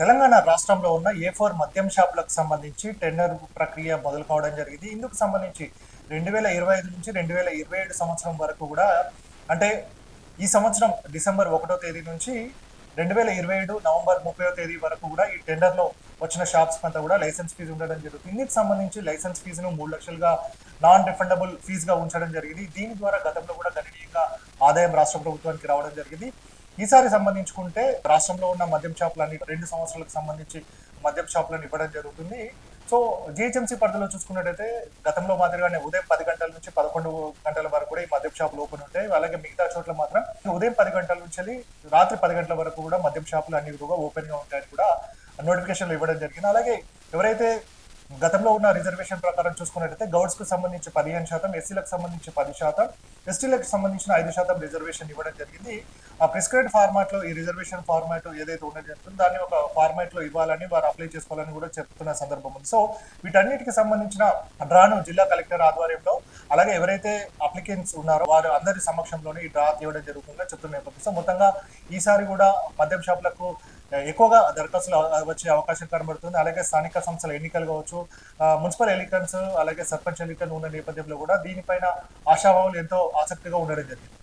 తెలంగాణ రాష్ట్రంలో ఉన్న ఏ ఫోర్ మద్యం షాపులకు సంబంధించి టెండర్ ప్రక్రియ మొదలు కావడం జరిగింది. ఇందుకు సంబంధించి రెండు వేల ఇరవై ఐదు నుంచి రెండు వేల ఇరవై ఏడు సంవత్సరం వరకు కూడా అంటే ఈ సంవత్సరం డిసెంబర్ ఒకటో తేదీ నుంచి రెండు వేల ఇరవై ఏడు నవంబర్ ముప్పై తేదీ వరకు కూడా ఈ టెండర్లో వచ్చిన షాప్స్ అంతా కూడా లైసెన్స్ ఫీజు ఉండడం జరుగుతుంది. ఇందుకు సంబంధించి లైసెన్స్ ఫీజును మూడు లక్షలుగా నాన్ రిఫండబుల్ ఫీజుగా ఉంచడం జరిగింది. దీని ద్వారా గతంలో కూడా గణనీయంగా ఆదాయం రాష్ట్ర ప్రభుత్వానికి రావడం జరిగింది. ఈసారి సంబంధించుకుంటే రాష్ట్రంలో ఉన్న మద్యం షాపులన్నీ రెండు సంవత్సరాలకు సంబంధించి మద్యం షాపులను ఇవ్వడం జరుగుతుంది. సో జిహెచ్ఎంసీ పరిధిలో చూసుకున్నట్టయితే గతంలో మాదిరిగానే ఉదయం పది గంటల నుంచి పదకొండు గంటల వరకు కూడా ఈ మద్యం షాపులు ఓపెన్ ఉంటాయి. అలాగే మిగతా చోట్ల మాత్రం ఉదయం పది గంటల నుంచి రాత్రి పది గంటల వరకు కూడా మద్యం షాపులు అన్ని కూడా ఓపెన్గా ఉంటాయని కూడా నోటిఫికేషన్లు ఇవ్వడం జరిగింది. అలాగే ఎవరైతే గతంలో ఉన్న రిజర్వేషన్ ప్రకారం చూసుకున్నట్లయితే గౌడ్స్కు సంబంధించి పదిహేను శాతం ఎస్సీలకు సంబంధించి పది శాతం ఎస్టీలకు సంబంధించిన ఐదు శాతం రిజర్వేషన్ ఇవ్వడం జరిగింది. ఆ ప్రిస్క్రైబ్ ఫార్మాట్లో ఈ రిజర్వేషన్ ఫార్మాట్ ఏదైతే ఉన్నది జరుగుతుందో దాన్ని ఒక ఫార్మాట్లో ఇవ్వాలని వారు అప్లై చేసుకోవాలని కూడా చెప్తున్న సందర్భం ఉంది. సో వీటన్నిటికి సంబంధించిన డ్రాను జిల్లా కలెక్టర్ ఆధ్వర్యంలో అలాగే ఎవరైతే అప్లికెంట్స్ ఉన్నారో వారు అందరి సమక్షంలోనే ఈ డ్రా తీయడం జరుగుతుందని చెప్తున్న నేపథ్యం సో మొత్తంగా ఈసారి కూడా మద్యం షాపులకు ఎక్కువగా దరఖాస్తులు వచ్చే అవకాశం కనబడుతుంది. అలాగే స్థానిక సంస్థల ఎన్నికలు కావచ్చు ఆ, మున్సిపల్ ఎన్నికల్స్ అలాగే సర్పంచ్ ఎన్నికలు ఉన్న నేపథ్యంలో కూడా దీనిపైన ఆశాభావులు ఎంతో ఆసక్తిగా ఉండడం జరిగింది.